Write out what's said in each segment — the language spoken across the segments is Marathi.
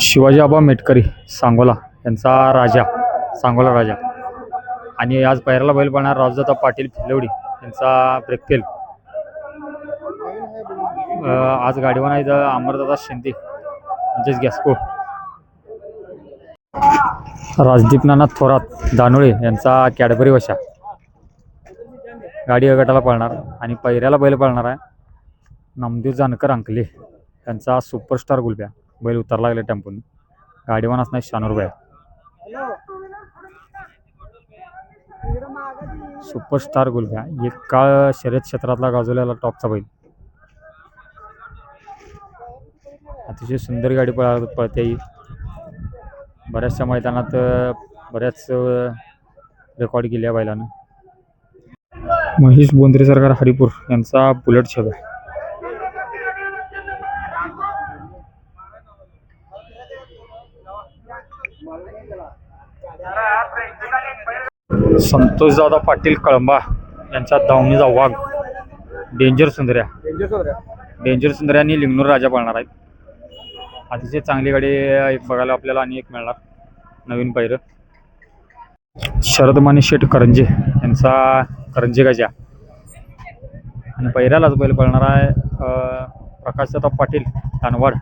शिवाजीबा मेटकरी सांगोला यांचा राजा सांगोला राजा. आणि आज पैराला बैल पळणार राजदत्ता पाटील फिलवडी यांचा ब्रेकफेल. आज गाडीवर आहे अमरदादा शिंदे म्हणजेच गॅस्को. राजदीप नाना थोरात दानोळे यांचा कॅडबरी वशा. गाडी अगटाला गटाला पळणार आणि पैऱ्याला बैल पळणार आहे. नामदेव जानकर अंकले यांचा सुपरस्टार गुलब्या. बैल उतरला लागले टेम्पोन. गाडीवान असणार शानूर बाया सुपरस्टार गुलब्या. एक काळ शर्यत क्षेत्रातला गाजवलेला टॉपचा बैल. अतिशय सुंदर गाडी पळा पळते बऱ्याचशा मैदानात बऱ्याच रेकॉर्ड केल्या बैलानं. महेश बोंद्रे सरकार हरिपूर यांचा बुलेट छब्या संतोषदादा पाटील कळंबा यांचा धावणीचा वाघ. डेंजर सुंदर्या. डेंजर सुंदर्या. आणि लिंगनूर राजा पळणार आहेत. अतिशय चांगली गाडी एक बघायला आपल्याला आणि एक मिळणार. नवीन पैर शरदमानी शेठ करंजे यांचा करंजे गजा. आणि पैऱ्यालाच बैल पळणार आहे प्रकाशदादा पाटील दानवाड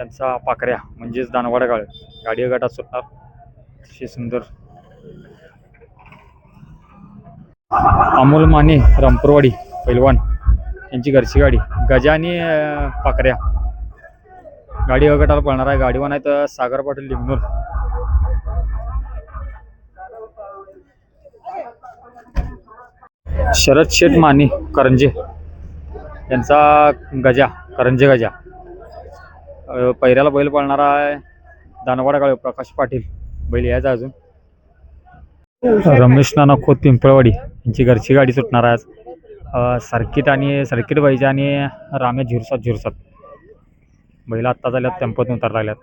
त्यांचा पाकऱ्या म्हणजेच दानवाडा गाळ गाडी गटात सुटणार अतिशय सुंदर. अमोल माने रामपूरवाडी पैलवान यांची घरची गाडी. गजा आणि पाकऱ्या. गाडी अ गटाला पळणार आहे. गाडीवान आहे तर सागर पाटील लिंगनूर शरद शेठ माने करंजे. यांचा गजा करंजे गजा. पैऱ्याला बैल पळणारा आहे. दानवाडा काळे प्रकाश पाटील बैल यायचा अजून. रमेश नाना खोत पिंपळवाडी यांची घरची गाडी सुटणार आहे आज सर्किट आणि सर्किट पाहिजे आणि रामे झिरसात झिरसात. बैल आत्ता झाल्यात टेम्पोतून उतर लागल्यात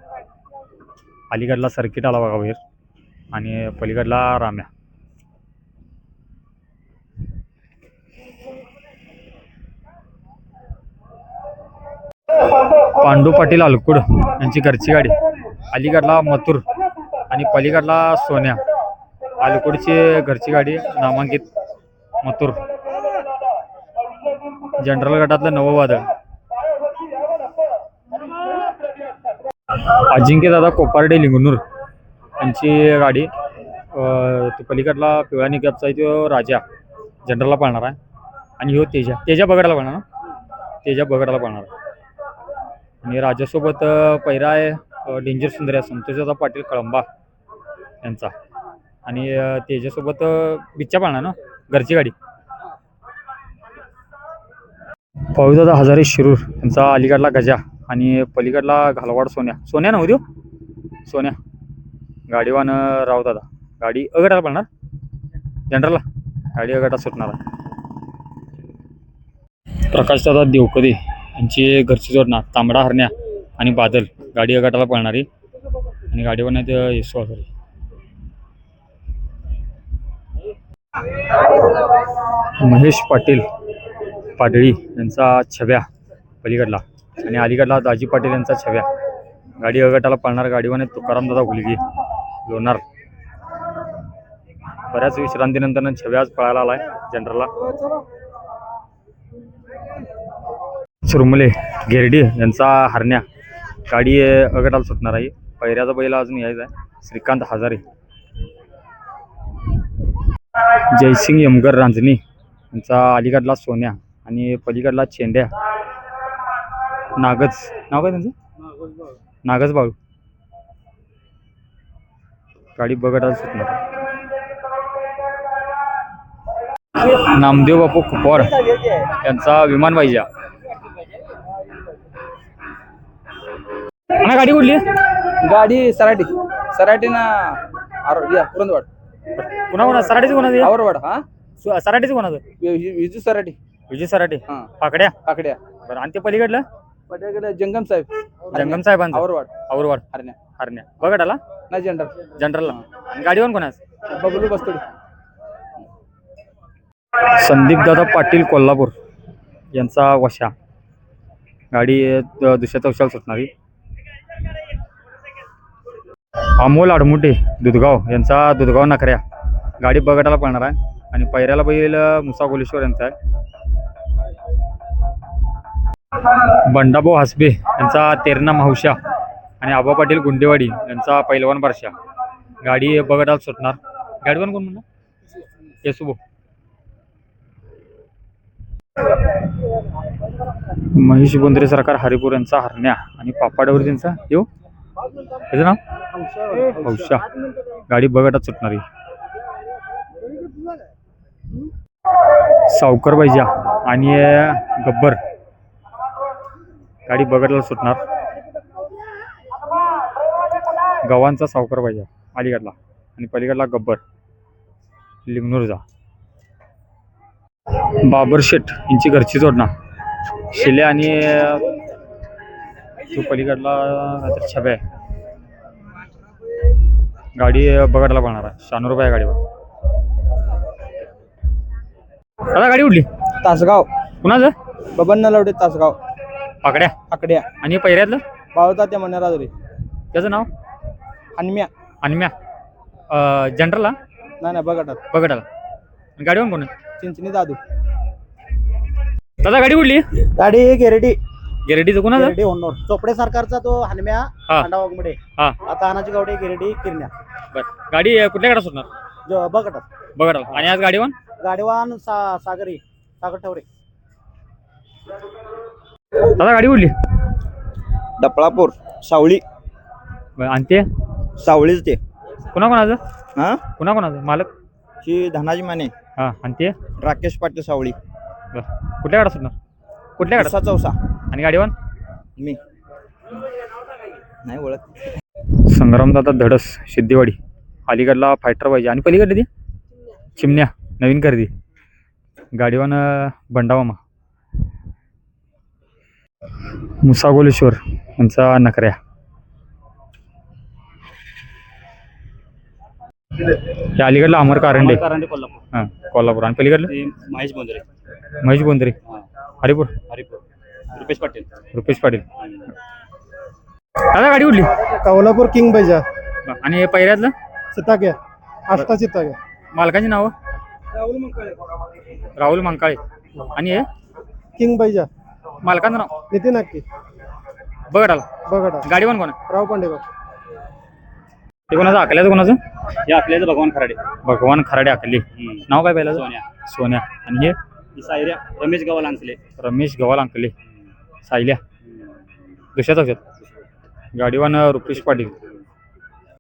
अलीकडला सर्किट आला बघा बाहेर. आणि पलीकडला राम्या. पांडू पाटील अलकुड यांची घरची गाडी. अलीगडला मथुर आणि पलीकडला सोन्या. अलकुडची घरची गाडी नामांकित मथुर. जनरल गटातलं नवं वादळ. अजिंक्य दादा कोपारडे लिंगनूर यांची गाडी. तो पलीकडला पिवळा निकॅपचा आहे तो राजा. जनरलला पाळणार आहे. आणि हो तेजा. तेजा बगडाला पाळणार ना? तेजा बगडाला पाळणार आहे. आणि राजासोबत पहिरा पैरा आहे डेंजर सुंदर आहे पाटील कळंबा यांचा. आणि त्याच्यासोबत बिच्चा पाळणार ना घरची गाडी. पाऊदादा हजारे शिरूर यांचा अलीगडला गजा आणि पलीकडला घालवाड सोन्या. सोन्या ना हो? सोन्या. गाडीवान राव दादा गाडी अगटाला पडणार जनरलला. गाडी अगटा सुटणार. प्रकाशदादा देवकदे. यांची घरची जोडणार तांबडा हरण्या आणि बादल गाडी गटाला पळणारी आणि गाडीवर नाही तर येसू महेश पाटील पाडळी यांचा छव्या पलीकडला आणि अलीकडला दाजी पाटील यांचा छव्या. गाडी अगटाला पळणार गाडीवाने तुकाराम दादा गुलगी लोणार. बऱ्याच विश्रांतीनंतर छव्या आज पळायला आलाय जनरलला सुरमले गिरडी यांचा हरण्या. गाडी अगटाला सुटणार आहे. पैऱ्याचा बैल अजून यायचा आहे. श्रीकांत हजारे. जयसिंग यमगर रांजणी यांचा अलीगडला सोन्या आणि पलीकडला चेंड्या. नागज नाव काय त्यांचं? नागज बाळू. गाडी बघटाला सुटणार नामदेव बापू कुपवार यांचा विमान पाहिजे ना गाडी कुठली? गाडी सराटी सराटी ना आर या पुरंदवाड पुन्हा कोणा सराटीच कोणाचं आवरवाड हा? सराटीच कोणाचं? वि- वि- विजू सराटी विजय सराटे हा. पाकड्या? काकड्या बरं आणि ते पलीकडलं? पट्याकडे जंगम साहेब. जंगम साहेबांचं. आवरवाड. औरवाड हरण्या. हरण्या. बघटाला? ना जनरल. जनरलला. गाडीवर कोणाच? बबलू बस्तोडी. संदीप दादा पाटील कोल्हापूर यांचा वशा. गाडी अ, दुसऱ्या तवशाला सुटणारी. अमोल आडमुटे दुधगाव यांचा दुधगाव नखऱ्या. गाडी बगटाला पळणार आहे आणि पैऱ्याला बैल मुसा कोलेश्वर यांचा आहे. बंडाभाऊ हसबे यांचा तेरणा मावशा आणि आबा पाटील गुंडेवाडी यांचा पैलवान बारशा गाडी बगटाला सुटणार. गाडीवर कोण म्हणणार येसुबो महेश बोंद्रे सरकार हरिपूर यांचा हरण्या आणि पापाडवर त्यांचा येऊ. त्याचं नाव? हौशा गाडी बगटात सुटणारी. सावकर पाहिजे आणि गब्बर. गाडी बगटला सुटणार. गव्हांचा सावकर पाहिजे अलीगडला. आणि पलीकडला गब्बर. लिंगनूरचा बाबर शेट यांची घरची जोडणार शिले आणि तो पलीकडला काहीतरी छब्या आहे. गाडी बगटला पळणार आहे. शहाण्णव रुपये आहे गाडीवर. दादा गाडी उडली तासगाव. कुणाचं? बबन नलवडे तासगाव. पाकड्या. आकड्या आणि पहिऱ्यातलं? बावता त्या मनेराजुरी त्याचं नाव? हनम्या. अनम्या जनरलला? नाही नाही बघटात बगटाला. आणि गाडीवर कोण आहे? चिंचणी दादू. दादा गाडी उडली गाडी गेरेडी गिरेडीचं कुणाचं? गिरेडी होणार चोपडे सरकारचा तो हनम्या हा. वाघमडे हा. आता अनाची गावडे गिरेडी किरण्या. बरं. गाडी अं, कुठल्या गाडा सुटणार जो बघटात बगटाला. आणि आज गाडीवर गाडीवान सा सागरी सागर ठवरे. दादा गाडी उडली डपळापूर सावळी. बरं, आणि ते? सावळीच ते. कुणा कोणाचं हा? कुणा कोणाचं मालक? ही धनाजी माने. हां आणि ते? राकेश पाटील सावळी. बरं. कुठल्या गाडा सुटणार कुठल्या गाडा चौसा. आणि गाडीवर मी. नाही ओळख. संग्रामदादा धडस सिद्धिवाडी. अलीकडला फायटर पाहिजे. आणि पलीकडे ती? चिमण्या. नवीन खरेदी. गाडीवान बंडावामा मुसागोलेश्वर यांचा नखऱ्या. हे अलीकडला अमर कारंडे. कोल्हापूर. हां कोल्हापूर. आणि पलीकडलं? महेश बोंद्रे. महेश बोंद्रे. हरिपूर. हरिपूर. रुपेश पाटील. रुपेश पाटील. दादा गाडी उडली कोल्हापूर किंग बैजा. आणि पहिऱ्यातलं चिताग्या आष्टा चिताग्या मालकाची नावं? राहुल मंकाळे. आणि हे? किंग बैजा. मालकाचं नाव? नितीन अक्की बघा बघटा गाडी पण कोण आहे? राव पांडेगाव ते कोणाचं? अकल्याचं कोणाचं? हे आपल्याचं भगवान खराडे. भगवान खराडे अकली नाव काय पहिलं सोन्या. सोन्या. आणि हे? सायऱ्या. रमेश गावाल आणले रमेश गवाल अंकले सायल्या. दुसऱ्याच गाडीवान रुपेश पाटील.